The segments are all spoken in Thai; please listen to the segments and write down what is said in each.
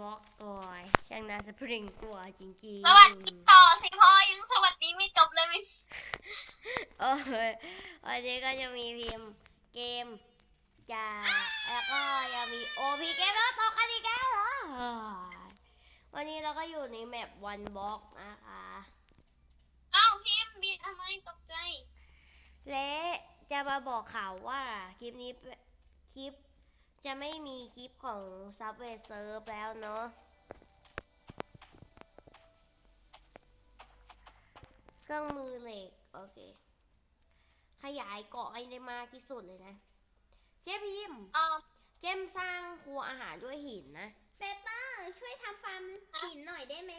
บล็อกโอ้ยช่างน่าสะพริงกลัวจริงๆสวัสดีต่อสิพ่อยังสวัสดีไม่จบเลยมิสโอ้ยวันนี้ก็จะมีพิมพ์เกมจาแล้วก็ยังมีโอพีเกมแล้วตกกันอีกแล้วเหรอวันนี้เราก็อยู่ในแมปวันบล็อกนะคะเอ้าพิมพ์บีทำไมตกใจ และจะมาบอกข่าวว่าคลิปนี้คลิป จะไม่มีคลิปของ Subway Surf แล้วเนาะ เครื่องมือเหล็ก โอเค ขยายเกาะให้ได้มากที่สุดเลยนะ เจ๊พิมพ์เออเจมสร้างครัวอาหารด้วยหินนะ เปเปอร์ช่วยทำฟาร์มหินหน่อยได้ไหม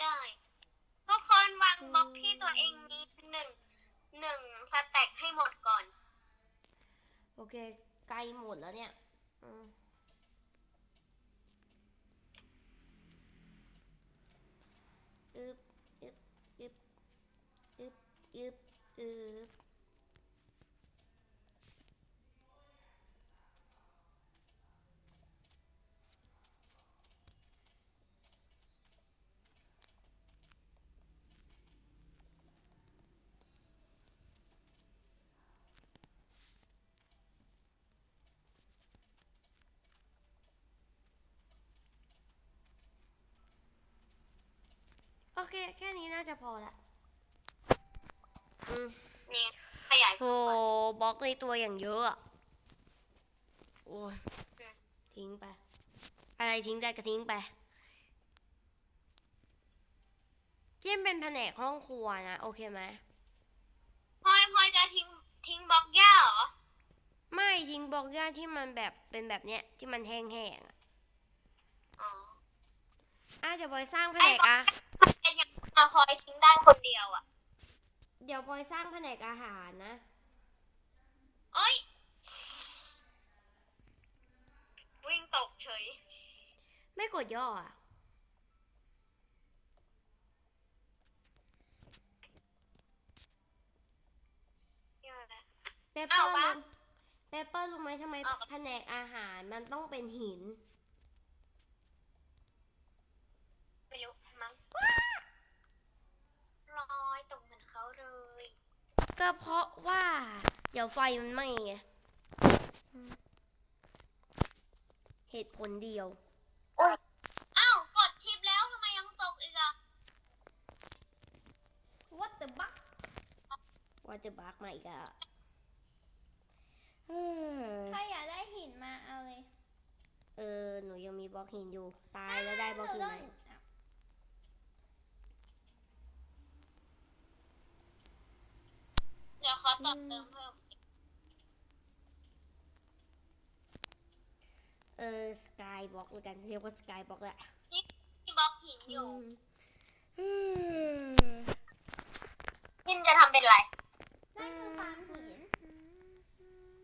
ได้ทุกคนวางบล็อกที่ตัวเองมีหนึ่งหนึ่งสแต็กให้หมดก่อน โอเคไกลหมดแล้วเนี่ย อืมอึบอึบอึบอึบอึบอึบ เค แค่นี้น่าจะพอละอืมนี่ขยายโหบล็อกในตัวอย่างเยอะอะโอ้ยทิ้งไป อะไรทิ้งได้ก็ทิ้งไปเจมเป็นแผนกห้องครัวนะ โอเคไหมพลอยพลอยจะทิ้งทิ้งบล็อกหญ้าเหรอ ไม่ทิ้งบล็อกหญ้าที่มันแบบเป็นแบบเนี้ยที่มันแห้งๆอะอ๋ออะเดี๋ยวบอยสร้างแผนกอะเป็นอย่าง อะพลอยทิ้งได้คนเดียวอะเดี๋ยวบอยสร้างแผนกอาหารนะ เอ้ย วิ่งตกเฉย ไม่กดย่ออะเยอะแล้วเปเปออ้าวร์วะรู้เปเปอร์รู้ไหมทำไมอ้าวแผนกอาหารมันต้องเป็นหิน ไม่รู้มั้งลอยตกเหมือนเขาเลย ก็เพราะว่า เดี๋ยวไฟมันไหม้ไงอืมเหตุผลเดียวอ้าวกดชิปแล้วทำไมยังตกอีกอะวัดเดอะบักว่าจะบักมาอีกอะเออใครอยากได้หินมาเอาเลยเออ หนูยังมีบล็อกหินอยู่ ตายแล้วได้บล็อกหินไหมอ้าวเดี๋ยวเขาต่อเติมเพิ่ม เออสกายบล็อกแล้วกันเรียกว่าสกายบล็อกแหละที่บล็อกหินอยู่อืมยินจะทำเป็นไร นั่นคือฟาร์มหิน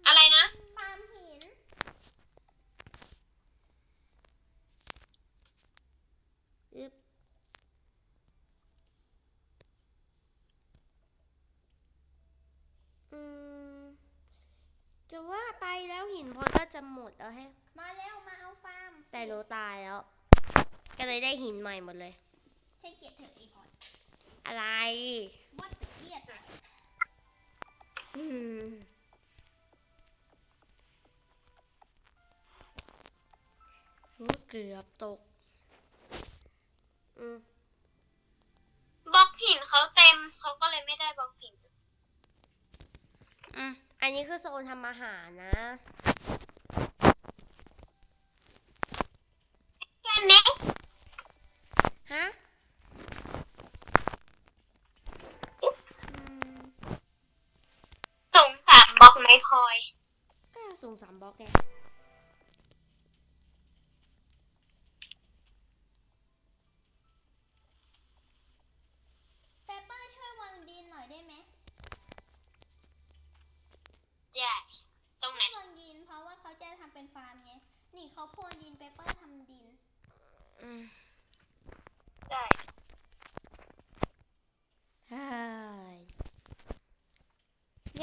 อะไรนะ ฟาร์มหิน อึบอืมจะว่าไปแล้วหินพลอยก็จะหมดแล้วแฮะ แต่หนูตายแล้ว ก็เลยได้หินใหม่หมดเลย ใช่เกียรติเถอะไอ้พอดอะไร วัดเดอะเกียรติอืมโอ้เกือบตก อืมบล็อกหินเขาเต็ม เขาก็เลยไม่ได้บล็อกหิน อืมอันนี้คือโซนทำอาหารนะ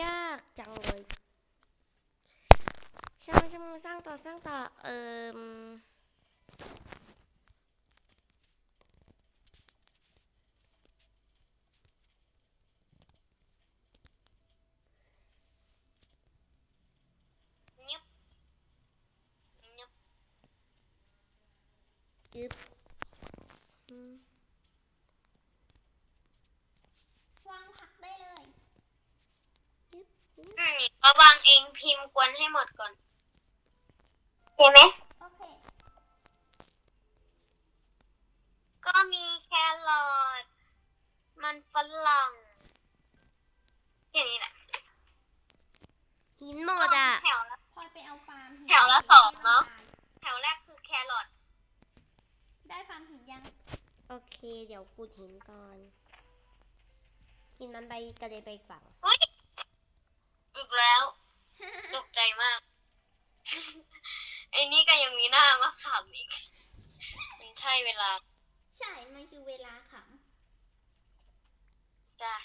ยากจังเลยใช่ไหมใช่ไหมสร้างต่อสร้างต่อเอ่อ สองเนาะแถวแรกคือแครอทได้ฟาร์มหินยัง โอเค เดี๋ยวขุดหินก่อน หินมันไปกระเด็ไปฝั่ง อุ๊ยอีกแล้วตกใจมาก ไอ้นี่ก็ยังมีหน้ามาขำอีก มันใช่เวลา ใช่ มันคือเวลาขังจ้า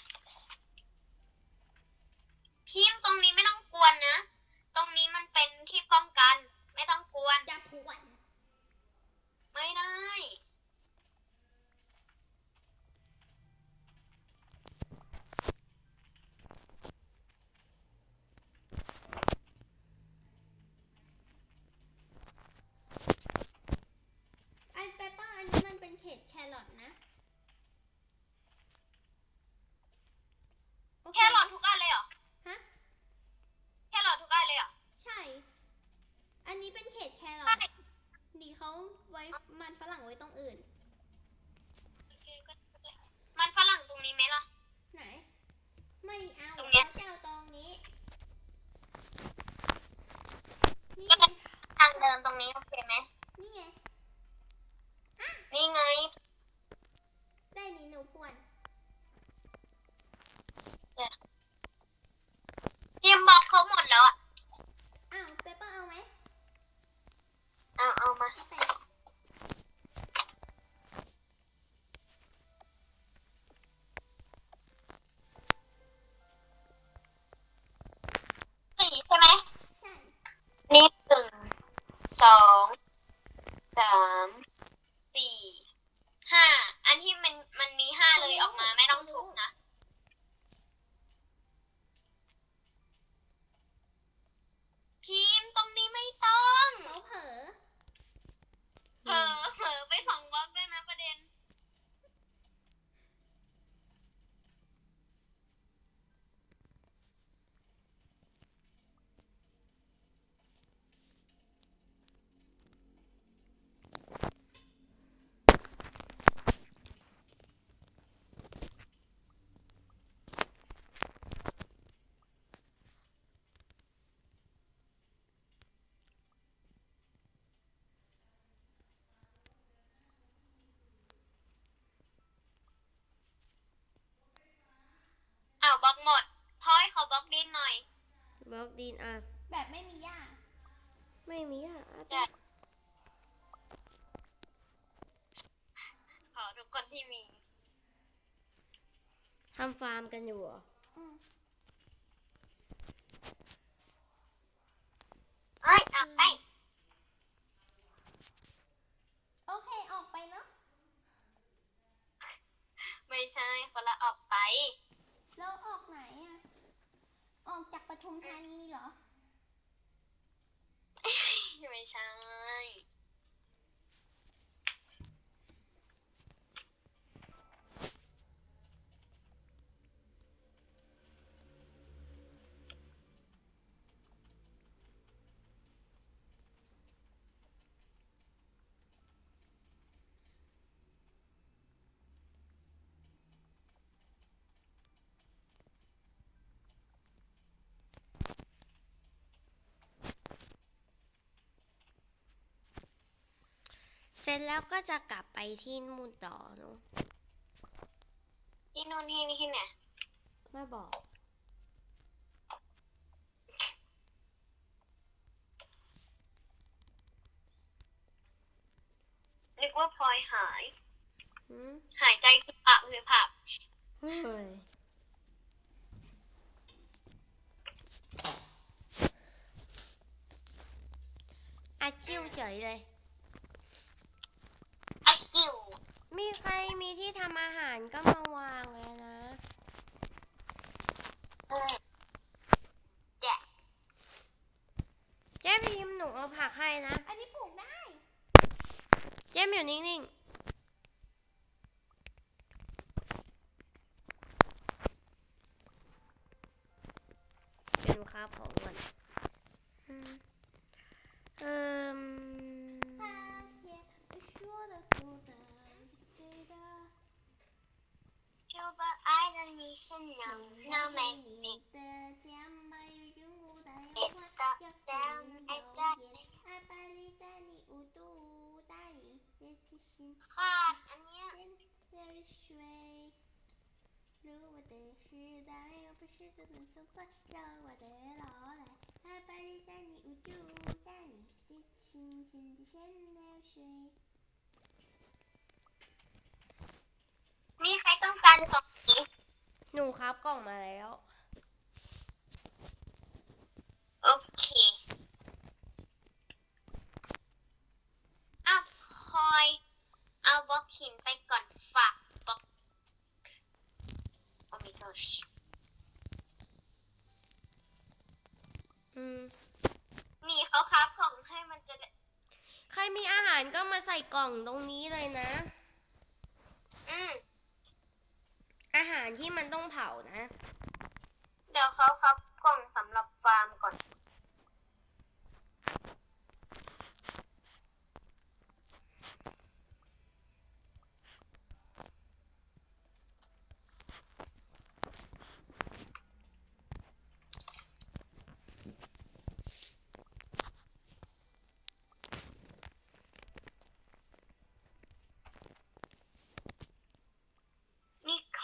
กดินอะ แบบไม่มีหญ้าไม่มีอะอ่แต่ขอทุกคนที่มี ทำฟาร์มกันอยู่เหออื เสร็จแล้วก็จะกลับไปที่มูนต่อเนาะที่นู่นที่นี่ที่ไหนไม่บอก นึกว่าพลอยหายหายใจคือผับคือผับเฮ้ยอาจิ้วเฉยเลย มีใครมีที่ทำอาหารก็มาวางเลยนะอืมเจ๊พิมพ์หนูเอาผักให้นะ อันนี้ปลูกได้ เจ๊มอยู่นิ่งๆเป็นครับของมั 不是这么痛快，让我的老来，爱把你带你无助，带你的轻轻的咸流水。 มีใครต้องการกล่องนี้ หนูครับกล่องมาแล้ว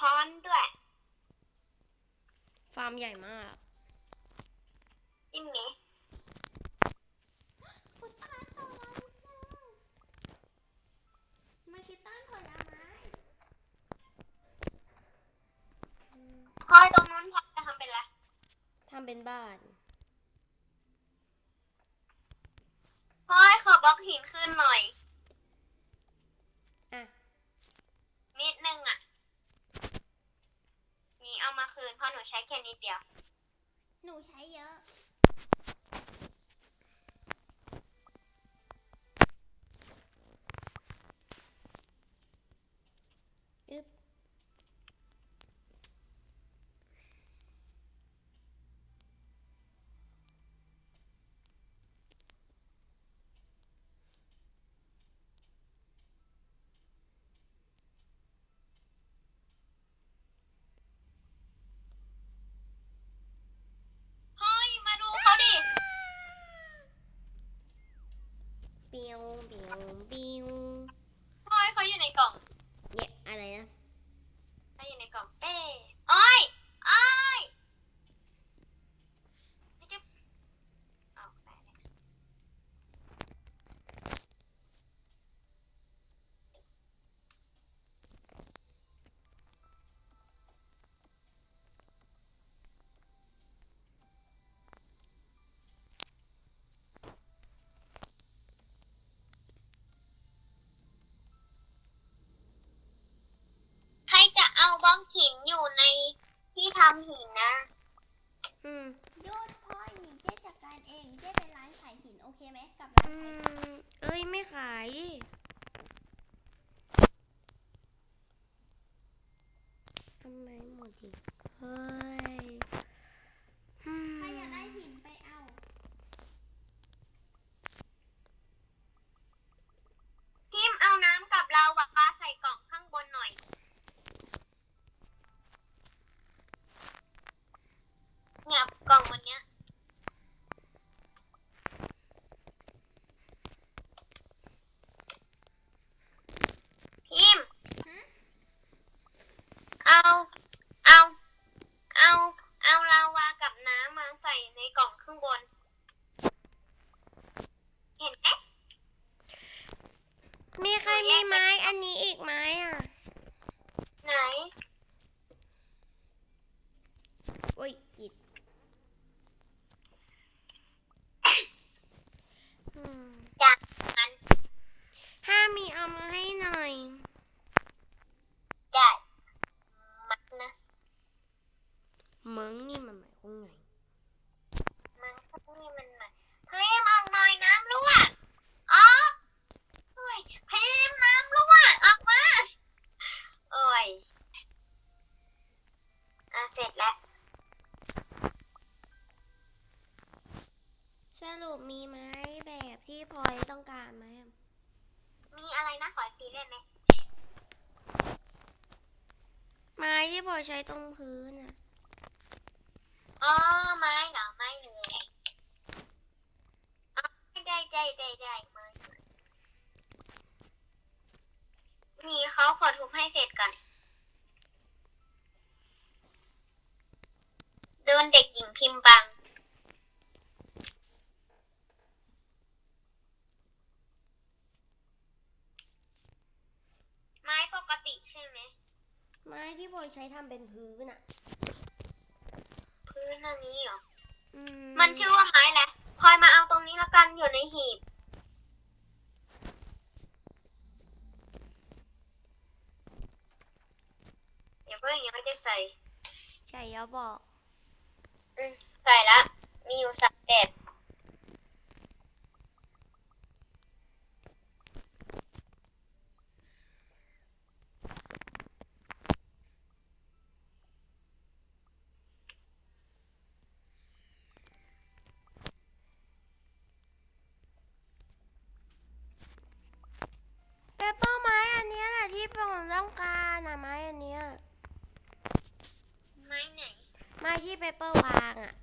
ค้อนด้วย ฟาร์มใหญ่มากจริงไหมคุณต้นผลไม้มันคือต้นผลไม้พลอยตรงนู้นพลอยจะทำเป็นอะไรทำเป็นบ้านพลอยขอบล็อกหินขึ้นหน่อย อะ นิดนึงอะ นี่เอามาคืนเพราะหนูใช้ แค่นิดเดียว หนูใช้เยอะ อึ๊บ พลอยมาดูเขาดิ เปียว ไหมกับร้านอืขายมเอ้ยไม่ขายดิทำไมหมดอีกเฮ้ยอืม ใครอยากได้หินไปเอา ทิมเอาน้ำกับเราวะปาใส่กล่องข้างบนหน่อย เนี่ยกล่องบนเนี้ย พิม หืม เอา เอา เอา เอาลาวากับน้ำมาใส่ในกล่องข้างบน เห็นไหม มีใครมีไม้อันนี้อีกไหมอะ ไหน โอ้ยจิต แน่ไม้ที่พลอยใช้ตรงพื้นอะอ๋อไม้เหรอไม้เหนื่อยอ๋อได้ได้ได้ได้ไม้นี่เขาขอทุบให้เสร็จก่อนโดนเด็กหญิงพิมพ์บัง ไม้ปกติใช่ไหม ไม้ที่พลอยใช้ทำเป็นพื้นอะพื้นอันนี้เหรอ อืมันชื่อว่าไม้แหละพลอยมาเอาตรงนี้ละกันอยู่ในหีบ อย่าเพิ่งอย่าไม่ได้ใส่ ใช่แล้วบอก อืมใส่ละ มีอยู่สามแบบ เปเปอร์ไม้อันเนี้ยแหละที่ผมต้องการอะไม้อันเนี้ย ไม้ไหน ไม้ที่เปเปอร์วางอะ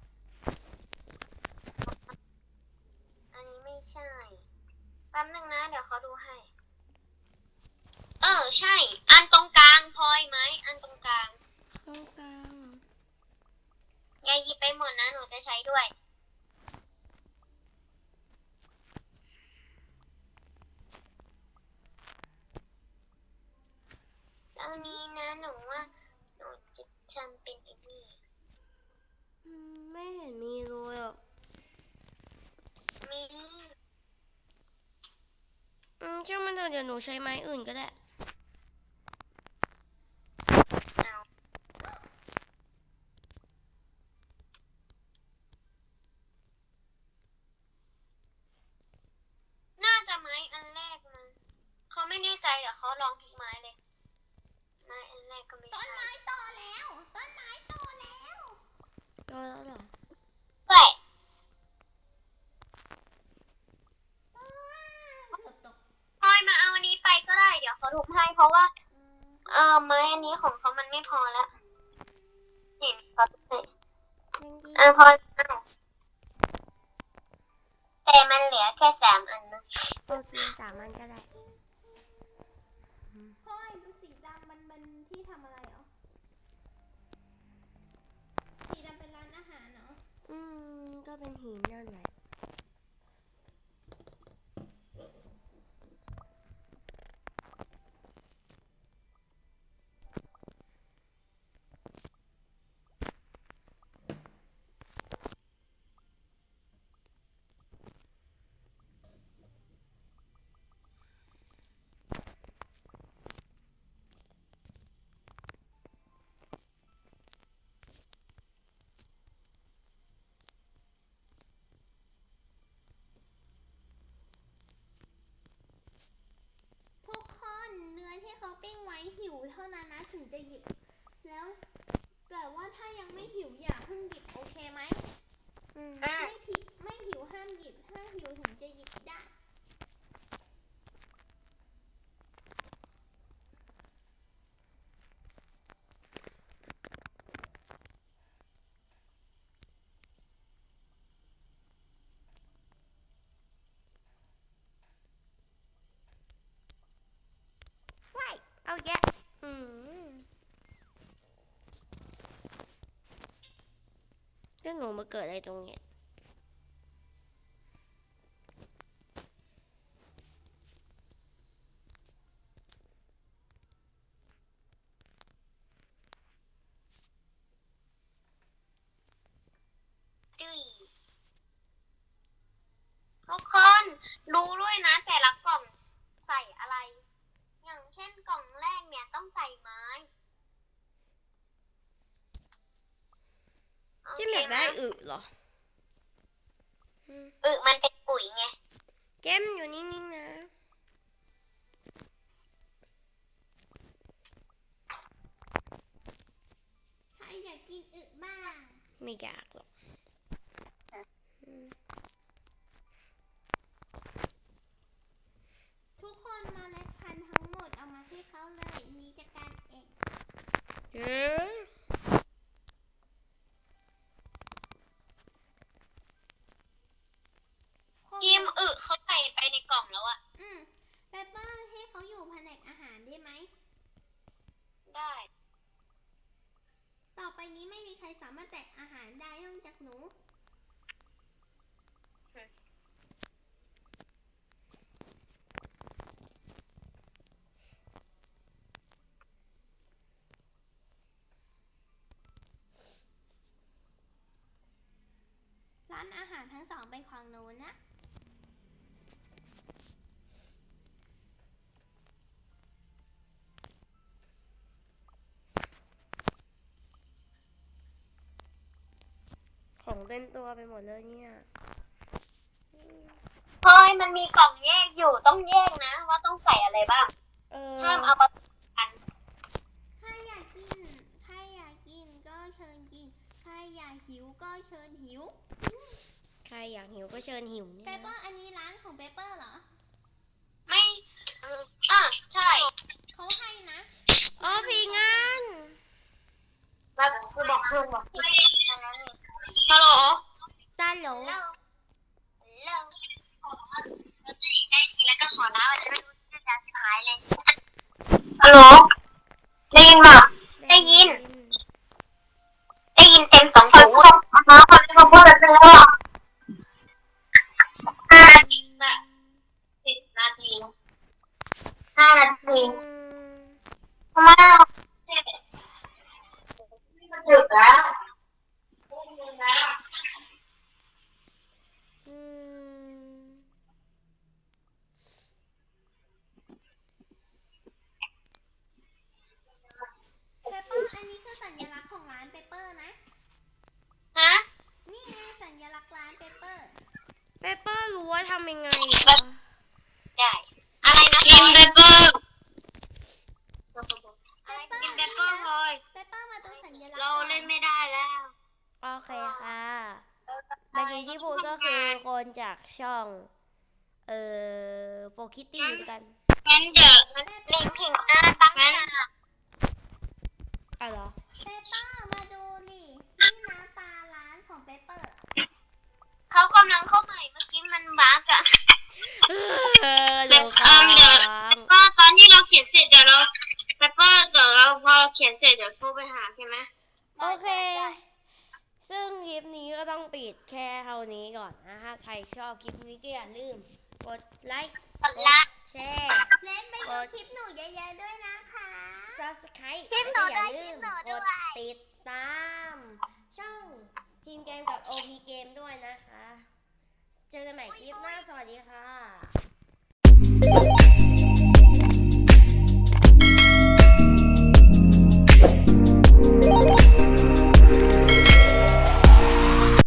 อันนี้ไม่ใช่ แป๊บนึงนะ เดี๋ยวเขาดูให้ เออ ใช่ อันตรงกลางพลอยไหม อันตรงกลางตรงกลางอย่าหยิบไปหมดนะ หนูจะใช้ด้วย ตรงนี้นะหนูว่า หนูจะทำเป็นไอ้นี่อืมไม่เห็นมีเลยอะมี อืมช่างมันเถอะเดี๋ยวหนูใช้ไม้อื่นก็ได้ เอาน่าจะไม้อันแรกมั้งเขาไม่แน่ใจเดี๋ยวเขาลองทุกไม้ เลย ไม้อันแรกก็ไม่ต้นใช่ไม้โตแล้ว ต้นไม้โตแล้วรอแล้วเหรอด้วยเกือบตกพลอยมาเอาอันนี้ไปก็ได้ เดี๋ยวเขาทุบให้เพราะว่า เออไม้อันนี้ของเขามันไม่พอแล้วเห็นเขาทุบให้ยังดีอะพลอยเอาแต่มันเหลือแค่สามอันนะโอเคสามอันก็ได้ พ่อยดูสีดำมันมันที่ทำอะไรเหรอ สีดำเป็นร้านอาหารเหร อืม ก็เป็นหินนั่นแหละ ทุกคนเนื้อที่เขาปิ้ งไว้หิวเท่านั้นนะถึงจะหยิบ แล้วแต่ว่าถ้ายังไม่หิวอย่าเพิ่งหยิบโอเคไหมอืมอืมไม่ผิดไม่หิวห้ามหยิบถ้าหิวถึงจะหยิบได้ เอาแยะอืมก็งงมาเกิดอะไรตรงเนี้ยากได้อึเหรอ อึมันเป็นปุ๋ยไง แก้มอยู่นิ่งๆนะ ใครอยากกินอึบ้าง ไม่อยากหรอกทุกคนมาเล็ดพันธุ์ทั้งหมดเอามาให้เขาเลย มีจากการเอง ในกล่องแล้วอะอืมเปเปอร์ให้เขาอยู่แผนกอาหารได้ไหม ได้ ต่อไปนี้ไม่มีใครสามารถแตะอาหารได้นอกจากหนู ร้านอาหารทั้งสองเป็นของหนูนะ ต็มตัวไปหมดเลยเนี่ย เฮ้ยมันมีกล่องแยกอยู่ต้องแยกนะ ว่าต้องใส่อะไรบ้างเออห้ามเอามากันใครอยากกินใครอยากกินก็เชิญกินใครอยากหิวก็เชิญหิวใครอยากหิวก็เชิญหิวเปเนี่ยเปอร์อันนี้ร้านของเปเปอร์เหรอไม่เอออะใช่เขาให้นะ อ๋อพี่งานแบบคือบอกเพื่อนบอกฮัลโหล จ้าโหลฮัลโหลฮัลโหลจะอีกได้ทีแล้วก็ขอแล้วจะไม่รู้ชื่อจานสุดท้ายเลยฮัลโหลได้ยินป่ะ ได้ยิน ได้ยินเต็มสองหูน้องคนที่มาพูดกันแล้วห้านาทีละสิบนาทีห้านาที อืม ทำไมอะมันดึกแล้ว อืม เปเปอร์อันนี้คือสัญลักษณ์ของร้านเปเปอร์นะ ฮะ นี่ไงสัญลักษณ์ร้านเปเปอร์ เปเปอร์รู้ว่าทำยังไงเหรอ ได้อะไรนะกินเปเปอร์ เปเปอร์ กินเปเปอร์พลอย เปเปอร์มาดูสัญลักษณ์ เรา ก่อน เล่นไม่ได้แล้ว โอเคค่ะ เมื่อกี้ที่พูดก็คือคนจากช่อง เอ่อโฟ คิตตี้เหมือนกันงั้นเดี๋ยวลิงพิงหน้าตั้งงั้นอ๋อเหรอเปเปอร์มาดูนี่นี่น้ำตาร้านของเปเปอร์เขากำลังเข้าใหม่เมื่อกี้มันบั๊กอะเออเดี๋ยวค้างก็ตอนที่เราเขียนเสร็จเดี๋ยวเราเปเปอร์เดี๋ยวเราพอเราเขียนเสร็จเดี๋ยวโทรไปหาใช่ไหมโอเค ซึ่งคลิปนี้ก็ต้อง ปิดแค่เท่านี้ก่อนนะถ้าใครชอบคลิปนี้ก็อย่าลืมกดไลค์กดละแชร์เล่นไปดูคลิปหนูเยอะๆด้วยนะคะ subscribe คลิปหนูและอย่าด้วยลืมคลิปหนูกด้วดยติดตาม ช่องพิมพ์เกมกับ OP เกมด้วยนะคะ เจอกันใหม่คลิปหน้าสวัสดีค่ะ